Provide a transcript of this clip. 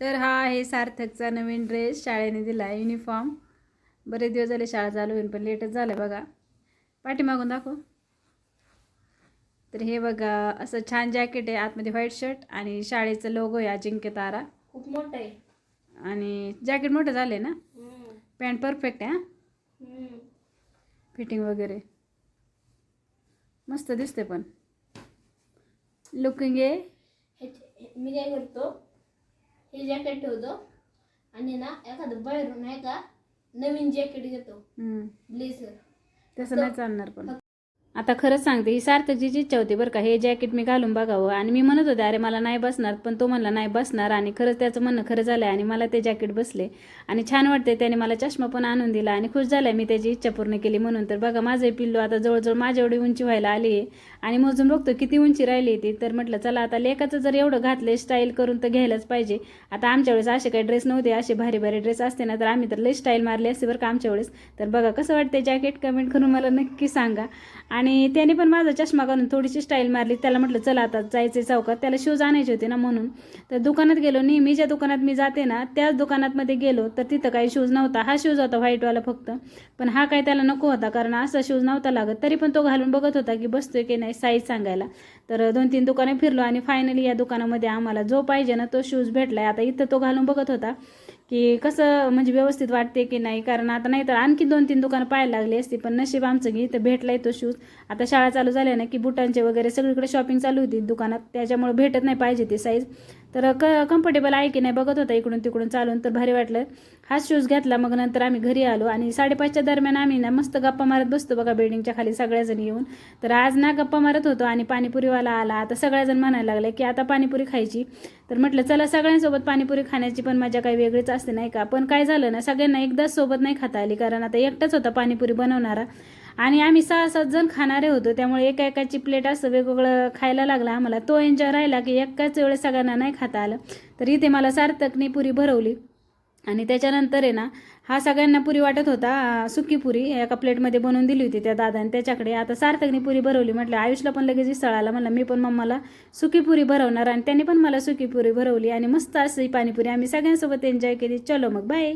तर हा आहे सार्थकचा नवीन ड्रेस शाळेने दिला युनिफॉर्म बरेच दिवस झाले शाळा चालू होईल पण लेटच झालं बघा. पाठीमागून दाखव. तर हे बघा असं छान जॅकेट आहे आतमध्ये व्हाईट शर्ट आणि शाळेचं लोगो आहे अजिंक्य तारा. खूप मोठं आहे. आणि जॅकेट मोठं झालं ना? हम्म. पॅन्ट परफेक्ट आहे हां. फिटिंग वगैरे. मस्त दिसते पण. लुकिंग आहे. मी काय करतो हे जॅकेट ठेवतो. आणि ना एखादं बाहेरून आहे का नवीन जॅकेट घेतो. हम्म. ब्लेझर तसं नाही चालणार पण. आता खरंच सांगते ही सार्थकची इच्छा होती बरं का हे जॅकेट मी घालून बघावं. आणि मी म्हणत होते अरे मला नाही बसणार. पण तो म्हणला नाही बसणार. आणि खरंच त्याचं म्हणणं खरं झालं आणि मला ते जॅकेट बसले. आणि छान वाटते त्याने मला चष्मा पण आणून दिला आणि खुश झालाय मी त्याची इच्छा पूर्ण केली म्हणून. तर बघा माझं पिल्लू आता जवळजवळ माझ्या एवढी उंची व्हायला आली आहे. आणि मोजून बघतो किती उंची राहिली ती. तर म्हटलं चला आता लेखाचं जर एवढं घातले स्टाईल करून तर घ्यायलाच पाहिजे. आता आमच्या वेळेस असे काही ड्रेस नव्हते असे भारी भारी ड्रेस असते ना तर आम्ही तर लई स्टाईल मारली असते बरं का आमच्या वेळेस. तर बघा कसं वाटते जॅकेट कमेंट करून मला नक्की सांगा. आणि आणि त्याने पण माझा चष्मा घालून थोडीशी स्टाईल मारली. त्याला म्हटलं चला आता जायचे चौकात त्याला शूज आणायचे होते ना म्हणून. तर दुकानात गेलो. नेहमी ज्या दुकानात मी जाते ना त्याच दुकानातमध्ये गेलो. तर तिथं काही शूज नव्हता. हा शूज होता व्हाईटवाला फक्त. पण हा काही त्याला नको होता कारण असा शूज नव्हता लागत. तरी पण तो घालून बघत होता की बसतोय की नाही साईज सांगायला. तर दोन तीन दुकाने फिरलो आणि फायनली या दुकानामध्ये आम्हाला जो पाहिजे ना तो शूज भेटलाय. आता इथं तो घालून बघत होता की कसं म्हणजे व्यवस्थित वाटते की नाही? कारण आता नाही तर आणखी दोन तीन दुकानं पाहायला लागली असती पण नशीब आमचं की इथं भेटलाय तो शूज आता शाळा चालू झाल्या ना की बुटांचे वगैरे सगळीकडे शॉपिंग चालू होती दुकानात. त्याच्यामुळे भेटत नाही पाहिजे ती साईज तर क कम्फर्टेबल आहे की नाही बघत होता इकडून तिकडून चालून तर भारी वाटलं. हाच शूज घेतला मग नंतर आम्ही घरी आलो आणि साडेपाचच्या दरम्यान आम्ही ना मस्त गप्पा मारत बसतो बघा बिल्डिंगच्या खाली सगळ्याजण येऊन. तर आज ना गप्पा मारत होतो आणि पाणीपुरीवाला आला. आता सगळ्याजण म्हणायला लागले की आता पाणीपुरी खायची. तर म्हटलं चला सगळ्यांसोबत पाणीपुरी खाण्याची पण मजा काही वेगळीच असते नाही का? पण काय झालं ना सगळ्यांना एकदाच सोबत नाही खाता आली कारण आता एकटाच होता पाणीपुरी बनवणारा. आणि आम्ही सहा सात जण खाणारे होतो त्यामुळे एका एकाची प्लेट असं वेगवेगळं खायला लागला आम्हाला. तो एन्जॉय राहिला की एकाच वेळेस सगळ्यांना नाही खाता आलं. तर इथे मला सार्थकनी पुरी भरवली. आणि त्याच्यानंतर आहे ना हा सगळ्यांना पुरी वाटत होता सुकी पुरी एका प्लेटमध्ये बनवून दिली होती त्या दादाने त्याच्याकडे. आता सार्थकनी पुरी भरवली म्हटलं आयुषला पण लगेच स्थळ आला म्हणलं मी पण मम्माला सुकी पुरी भरवणार आणि त्याने पण मला सुकी पुरी भरवली. आणि मस्त अशी पाणीपुरी आम्ही सगळ्यांसोबत एन्जॉय केली. चलो मग बाय